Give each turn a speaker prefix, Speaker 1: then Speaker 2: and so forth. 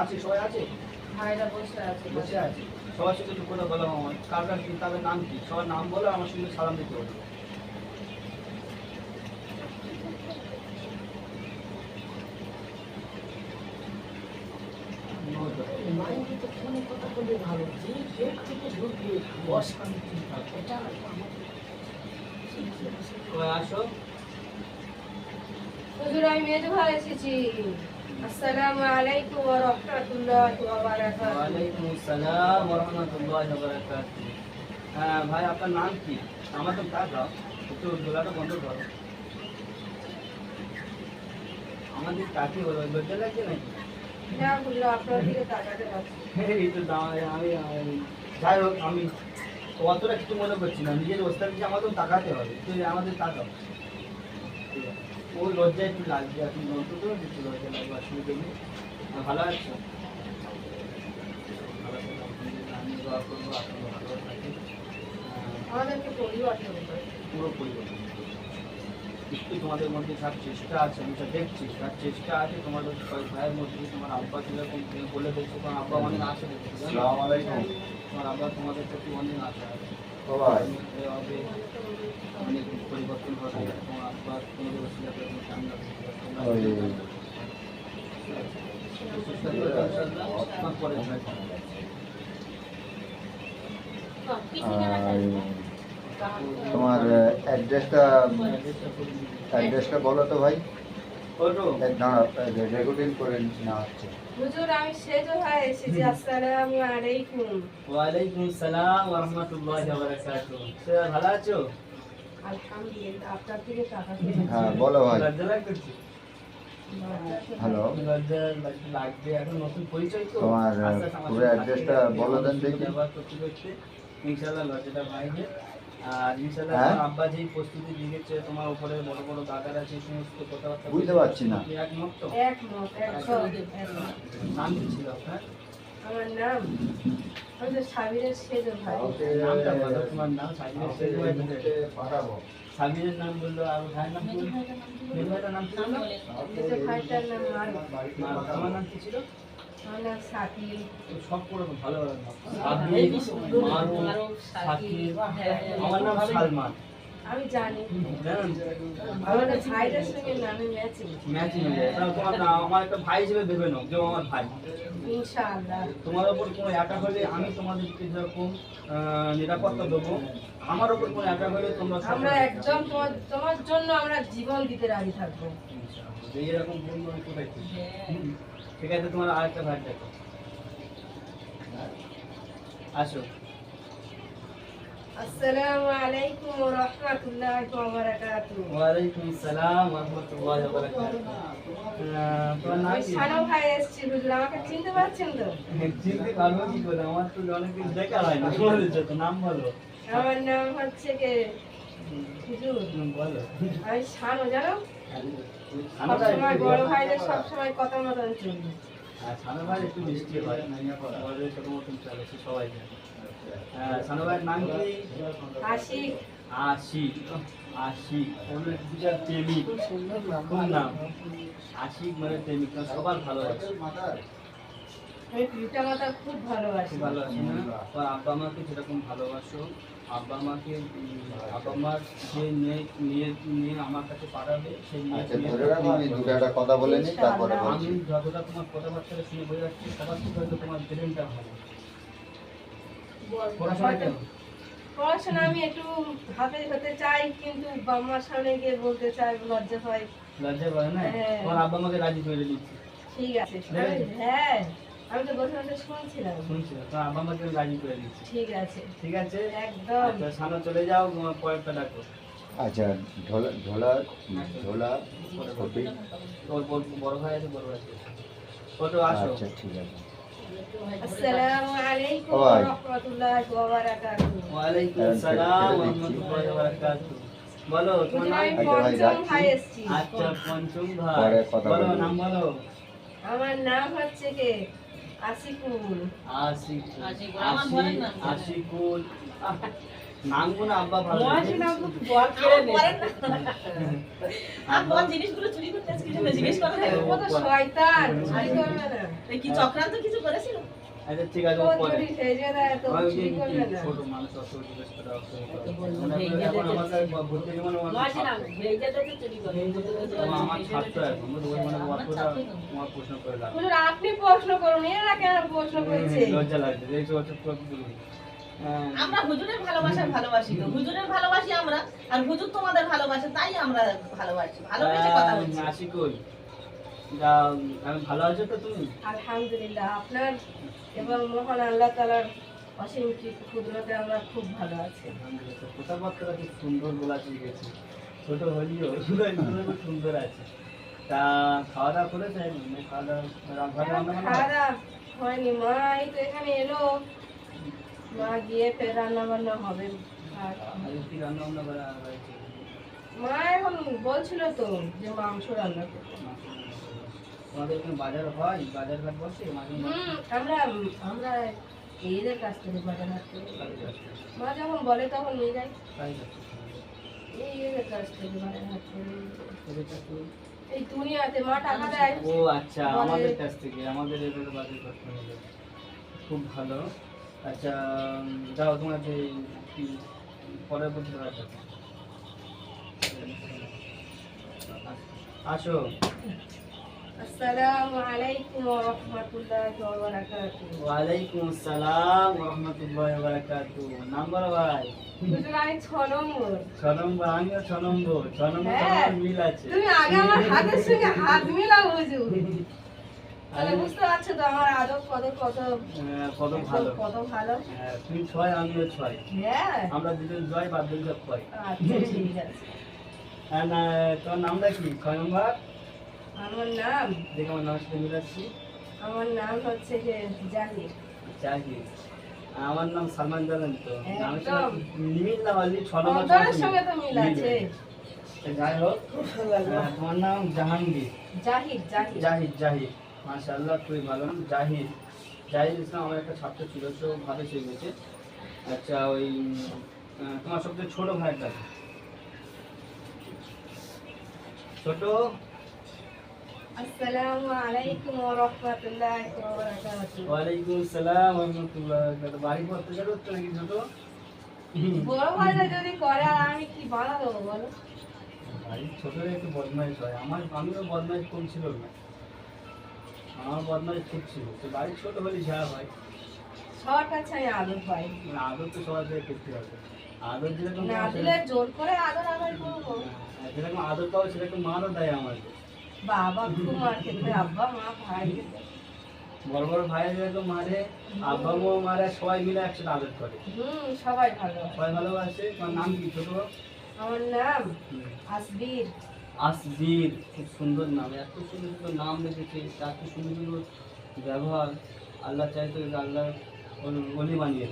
Speaker 1: আছে সবাই আছে?
Speaker 2: ভাইরা বসে আছে।
Speaker 1: বসে আছে। সবার সাথে একটু কথা বলা আমার। কার কার কি তাদের নাম কি? সবার নাম বলে আমার সঙ্গে সালাম দিতে হবে।
Speaker 3: ভালো যে গেট থেকে ঢুকবে অশান্তি এটা আমাদের
Speaker 1: আসো
Speaker 2: আমি মেজো ভাই এসেছি। আসসালামু আলাইকুম ওয়া রাহমাতুল্লাহি ওয়া বারাকাতুহু।
Speaker 1: ওয়ালাইকুম আসসালাম ওয়া রাহমাতুল্লাহি ওয়া বারাকাতুহু। হ্যাঁ ভাই আপনার নাম কি? আমার তো কাজ একটু দোলাটা বন্ধ করো। আমাদের কাকে বলো লজ্জা লাগছে নাকি?
Speaker 2: না বলল আপনার দিকে তাকাতে পারছি
Speaker 1: এই তো আমি যাই হোক আমি অতটা কিছু মনে করছি না। নিজের অবস্থা দিকে আমাদের তাকাতে হবে। তুই আমাদের তাকাও। ঠিক আছে। ওই লজ্জা একটু লাগছে এখন অন্তত একটু লজ্জা লাগবে অসুবিধা নেই ভালো আছো? ভালো আছো, আলহামদুলিল্লাহ, আমি দোয়া করব ভালো থাকেন পুরো পরিবর্তন একটু তোমাদের মধ্যে সব চেষ্টা আছে আমি তো দেখছি সব চেষ্টা আছে তোমাদের ভাইয়ের মধ্যে তোমার আব্বা যেরকম তুমি বলে দেখছ তোমার আব্বা অনেক আশা দেখছ জানো?
Speaker 4: আসসালামু আলাইকুম।
Speaker 1: তোমার আব্বা তোমাদের প্রতি অনেক আশা আছে। তোমার
Speaker 4: অ্যাড্রেসটা অ্যাড্রেসটা বলো তো ভাই। রেকর্ডিং করে নেওয়া হচ্ছে।
Speaker 2: হুজুর আমি সেজো ভাই এসেছি। আসসালামু আলাইকুম।
Speaker 1: ওয়ালাইকুম সালাম ওয়া রাহমাতুল্লাহি ওয়া বারাকাতুহু স্যার ভালো আছো?
Speaker 2: আলহামদুলিল্লাহ আপনার দিকে তাকাতে
Speaker 4: হ্যাঁ বলো ভাই। হ্যালো?
Speaker 1: লজ্জা লাগ- লাগবে। এখন নতুন পরিচয় তো।
Speaker 4: তোমার, পুরো অ্যাড্রেসটা বলো দেন দেখি।
Speaker 1: ইনশাআল্লাহ লজ্জাটা ভাঙবে
Speaker 4: হ্যাঁ?
Speaker 1: তোমার আব্বা যেই প্রস্তুতি দিয়েছে তোমার উপরে বড় বড় দাদার আছে এই সমস্ত
Speaker 4: বুঝতে পারছি না।
Speaker 2: আমার নাম আমি সাবিরের সেজো ভাই।
Speaker 1: নামটা বলো তোমার নাম সাবিরের শেখ ভাই
Speaker 4: পাঠাবো।
Speaker 1: সাবিরের নাম বলল আর ভাইয়ের নাম কি ভাইটার নাম কি
Speaker 2: ভাইটার নাম মারুফ
Speaker 1: তোমার নাম কি ছিল? সব করে ভালো ভালো নাম সাবির মারুফ সাকিব আমার নাম সালমান।
Speaker 2: আমি জানি।
Speaker 1: জানেন?
Speaker 2: আমাদের ভাইদের সঙ্গে নামে ম্যাচিং
Speaker 1: ম্যাচিং হয়ে তোমার না আমার একটা ভাই হিসেবে ভেবে নাও যে আমার ভাই।
Speaker 2: ইনশাআল্লাহ।
Speaker 1: তোমার ওপর কোনো অ্যাটাক হলে আমি তোমাদেরকে যেরকম আহ, নিরাপত্তা দেবো আমার ওপর কোনো অ্যাটাক হলে তোমরা
Speaker 2: আমরা একদম তোমার তোমার জন্য আমরা জীবন দিতে রাজি থাকব।
Speaker 1: আমি কোথায়। ঠিক আছে তোমার আরেকটা ভাই দেখো। আসো।
Speaker 2: আসসালামু আলাইকুম ওয়া রাহমাতুল্লাহি ওয়া বারাকাতুহু
Speaker 1: ওয়ালাইকুম আসসালাম ওয়া রাহমাতুল্লাহি ওয়া বারাকাতুহু আহ, তোমার নাম
Speaker 2: আমি
Speaker 1: কি?
Speaker 2: সানো ভাই এসেছি হুজুর আমাকে চিনতে পারছেন তো?
Speaker 1: চিনতে পারব কি করে? আমার তো অনেকদিন দেখা হয় না। তোমাদের সাথে নাম বলো।
Speaker 2: আমার নাম হচ্ছে কে? হুজুর
Speaker 1: বলো।
Speaker 2: আমি সানো জানো? সবসময়
Speaker 1: একটু
Speaker 2: বড় ভাইদের সবসময় কথা মতন চলবে
Speaker 1: আর ভাই একটু মিষ্টি হয়। আমাদের ছোট মতন চলে সে সবাই জানে। হ্যাঁ, ভাইয়ের নাম কি?
Speaker 2: আশিক।
Speaker 1: আশিক। আশিক। ওর প্রেমিক।
Speaker 2: খুব
Speaker 1: নাম। আশিক মানে প্রেমিক সবার ভালো আছে।
Speaker 2: আমি পিতা মাতা খুব ভালোবাসি।
Speaker 1: খুব না আব্বা মাকে যেরকম ভালোবাসো আব্বা মাকে আব্বা মার যে নিয়ে নিয়ে নিয়ে আমার কাছে পাঠাবে সেই
Speaker 4: আচ্ছা ধরে রাখো আমি দুটো একটা কথা বলে নিই তারপরে
Speaker 1: আমি যতটা তোমার কথাবার্তা শুনে বোঝা যাচ্ছে সবার থেকে হয়তো তোমার ব্রেনটা ভালো। পড়াশোনা কেন
Speaker 2: পড়াশোনা আমি একটু হাতে হতে চাই কিন্তু বাম্মার সামনে গিয়ে বলতে চাই লজ্জা পাই।
Speaker 1: লজ্জা করে না?
Speaker 2: হ্যাঁ।
Speaker 1: তোমার আব্বা আমাকে রাজি করে দিচ্ছি।
Speaker 2: ঠিক আছে। হ্যাঁ। আমি তো শুনছিলাম
Speaker 1: শুনছি তোমার আব্বা আমাকে রাজি করে দিচ্ছি
Speaker 2: ঠিক আছে।
Speaker 1: ঠিক আছে?
Speaker 2: একদম।
Speaker 1: আচ্ছা সামনে চলে যাও তোমার পরেরটা ডাকো
Speaker 4: আচ্ছা ঢোলা ঢোলা ঢোলা
Speaker 1: তোর বড় বড় ভাই আছে বড় ভাই আছে। কত আসো।
Speaker 4: আচ্ছা ঠিক আছে।
Speaker 2: আসসালামু আলাইকুম ওয়া রাহমাতুল্লাহি ওয়া বারাকাতুহু।
Speaker 1: ওয়ালাইকুম
Speaker 4: হ্যাঁ,
Speaker 1: আসসালাম ওয়া রাহমাতুল্লাহি ওয়া বারাকাতুহু। বলো তোমার নাম?
Speaker 2: আমি
Speaker 4: আচ্ছা ভাই,
Speaker 2: পঞ্চম ভাই
Speaker 1: আচ্ছা পঞ্চম ভাই। বলো নাম বলো।
Speaker 2: আমার নাম হচ্ছে কে? আশিকুল।
Speaker 5: আশিকুল, আমার বরের নাম কি?
Speaker 1: আশিকুল। আহ, নামগুলো আব্বা ভালো
Speaker 3: মহাসিন আব্বু বল কেড়ে নে।
Speaker 5: আর বল জিনিসগুলো চুরি করতে আজকে জিজ্ঞেস করা হয়
Speaker 2: ও শয়তান চুরি করবে না।
Speaker 5: এই কি চক্রান্ত কিছু করেছিল?
Speaker 1: আচ্ছা ঠিক আছে পরে। ছোট মানুষ অত জিজ্ঞেস করে মনে আমার ছাত্র। এখন মানে তোমার প্রশ্ন
Speaker 2: আপনি প্রশ্ন করুন এরা কেন প্রশ্ন করছে?
Speaker 1: লজ্জা লাগছে এই সব হ্যাঁ।
Speaker 5: আমরা হুজুরের ভালোবাসা ভালোবাসি তো। হুজুরের ভালোবাসি আমরা আর হুজুর তোমাদের ভালোবাসে তাই আমরা ভালোবাসি। ভালোবেসে কথা বলছি।
Speaker 1: আসি কই যা আমি ভালো আছো তো তুমি?
Speaker 2: আলহামদুলিল্লাহ আপনার এবং মহান আল্লাহ তালার অসীম ক্ষুদ্রতে আমরা খুব ভালো আছি।
Speaker 1: কথাবার্তা খুব সুন্দর বলা শিখেছি ছোট হলেও খুব সুন্দর আছে। তা খাওয়া দাওয়া করেছে মানে খাওয়া দাওয়া হয়?
Speaker 2: খাওয়া দাওয়া হয়নি মা এই তো এখানে এলো। মা গিয়ে ফের রান্না বান্না হবে। আর
Speaker 1: রান্না বান্না করা হয়েছে?
Speaker 2: মা এখন বলছিল তো যে মাংস রান্না করতে।
Speaker 1: তোমাদের এখানে বাজার হয়? বাজার ঘাট বসে? মাঝে
Speaker 2: আমরা আমরা এদের কাছ থেকে বাজার করি। মা যখন বলে তখন নিয়ে যাই। এদের কাছ থেকে বাজার করি। এই দুনিয়াতে মা টাকা দেয়।
Speaker 1: ও আচ্ছা আমাদের কাছ থেকে আমাদের বাজার খুব ভালো। আচ্ছা যাও তোমার যে পরের আসো।
Speaker 2: আসসালামু আলাইকুম ওয়া রাহমাতুল্লাহি ওয়া বারাকাতুহু।
Speaker 1: ওয়ালাইকুম আসসালাম রহমতুল্লাহ বারাকাতু নাম বলো ভাই
Speaker 2: হুজুর আমি ছ নম্বর।
Speaker 1: ছ নম্বর আমিও ছ নম্বর। ছ নম্বর
Speaker 2: হ্যাঁ।
Speaker 1: মিল আছে।
Speaker 2: তুমি আগে আমার হাতের সঙ্গে হাত মিলাও হুজুর। তাহলে বুঝতে পারছ তো আমার আদব কত কত
Speaker 1: কত ভালো।
Speaker 2: কত ভালো।
Speaker 1: হ্যাঁ, তুমি ছয় আমিও ছয়।
Speaker 2: হ্যাঁ।
Speaker 1: আমরা দুজন জয় বাদ ছয়
Speaker 2: আচ্ছা ঠিক আছে।
Speaker 1: হ্যাঁ তোমার নামটা কি? ছয় নম্বর?
Speaker 2: আমার নাম?
Speaker 1: দেখে আমার নামের সাথে মিলাচ্ছি
Speaker 2: আমার নাম হচ্ছে যে জাহির।
Speaker 1: জাহিদ আমার নাম সালমান জানেন তো। নামের। সাথে মিল না হলে ছ নম্বর
Speaker 2: সঙ্গে তো মিল আছে।
Speaker 1: যাই হোক আহ, তোমার নাম জাহাঙ্গীর।
Speaker 2: জাহির জাহির।
Speaker 1: জাহিদ জাহিদ মাশাআল্লাহ খুবই ভালো নাম। জাহিদ জাহিদ ইসলাম আমার একটা ছাত্র ছিল সে ভাবে শিখেছে আচ্ছা ওই তোমার সবচেয়ে ছোট ভাইটা ছোট?
Speaker 2: আসসালামু আলাইকুম ওয়া রাহমাতুল্লাহি ওয়া বারাকাতুহু
Speaker 1: ওয়ালাইকুম আসসালাম রহমতুল্লাহ বাড়ি পড়তে যাব তো নাকি ছোট?
Speaker 2: বড় ভাইরা যদি করে আর আমি কি বাধা দেবো বলো?
Speaker 1: বাড়ির ছোটরা একটু বদমাইশ হয়। আমার আমিও বদমাইশ কম ছিল না। আমার বদমাইশ খুব ছিল। তো বাড়ির ছোট হলে যা হয়।
Speaker 2: সবার কাছে আমি আদর পাই।
Speaker 1: আদর তো সবার থেকে করতে হবে। আদর যেরকম
Speaker 2: না
Speaker 1: পাওয়া
Speaker 2: দিলে জোর করে আদর আদর করব।
Speaker 1: যেরকম আদর পাবো সেরকম মারও দেয় আমাকে
Speaker 2: বাবা খুব মার খেতে আব্বা মা ভাই।
Speaker 1: বড় বড় ভাই যেরকম মারে আব্বা মা মারে সবাই মিলে একসাথে আদর করে।
Speaker 2: হুম সবাই ভালো।
Speaker 1: সবাই ভালোবাসে। তোমার নাম কি ছোট?
Speaker 2: আমার নাম
Speaker 1: হুম।
Speaker 2: আসবির
Speaker 1: খুব সুন্দর নাম। এত সুন্দর সুন্দর নাম রেখেছে এত সুন্দর সুন্দর ব্যবহার। আল্লাহ চাইতো আল্লাহ ওলি বানিয়ে